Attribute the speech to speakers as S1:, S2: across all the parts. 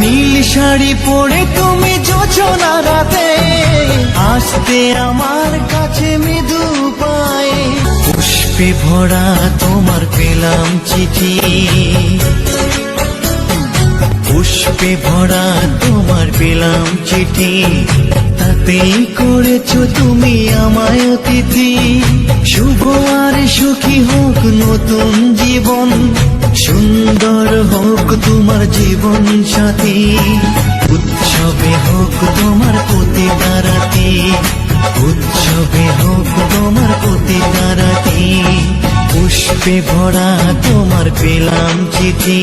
S1: নীল শাড়ি পরে তুমি যোজনা রাতে। আসতে আমার কাছে মৃদু পায়ে। পুষ্পে ভরা তোমার পেলাম চিঠি। পুষ্পে ভরা তোমার পেলাম চিঠি। তাতেই করেছ তুমি আমায় অতিথি। শুভ আর সুখী হোক নতুন জীবন। হোক তোমার জীবন সাথী, উৎসবে হোক তোমার প্রতি তারাতি, উৎসবে হোক তোমার প্রতি তারাতি, পুষ্পে ভরা তোমার পেলাম চিঠি।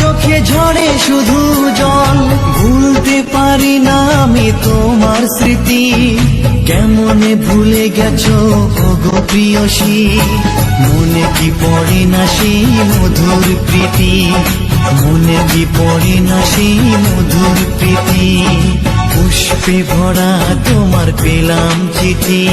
S1: চোখে ঝরে শুধু জল। ভুলতে পারি না আমি তোমার স্মৃতি। কেমনে ভুলে গেছো গো প্রিয়সী? মনে কি পড়ে না সেই মধুর প্রীতি? মনে কি পড়ে না সেই মধুর প্রীতি? পুষ্পে ভরা তোমার পেলাম চিঠি।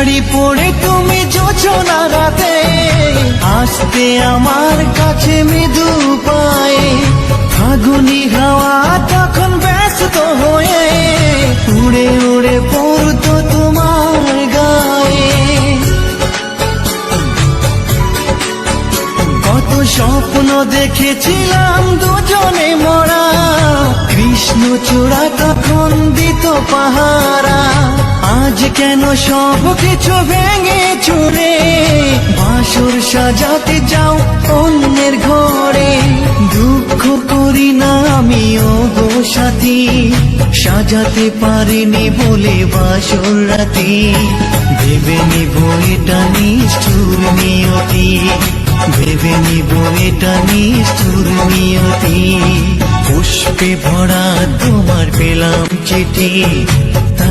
S1: শাড়ি পরে তুমি যোজনা রাতে। আসতে আমার কাছে মৃদু পায়ে। ফাগুনি হাওয়া তখন ব্যস্ত হয়ে। উড়ে উড়ে পড়তো তোমার গায়ে। কত স্বপ্ন দেখেছিলাম দুজনে মরা। কৃষ্ণ চূড়া তখন দিত পাহারা আজ কেন সব কিছু ভেঙে চুরে? বাসর সাজাতে যাও অন্যের ঘরে। দুঃখ করি না আমি ও গো সাথী। সাজাতে পারিনি বলে বাসর রাতি। ভেবে নিব এটা নিষ্ঠুর নিয়তি। ভেবে নিব এটা নিষ্ঠুর নিয়তি। পুষ্পে ভরা তোমার পেলাম চিঠি।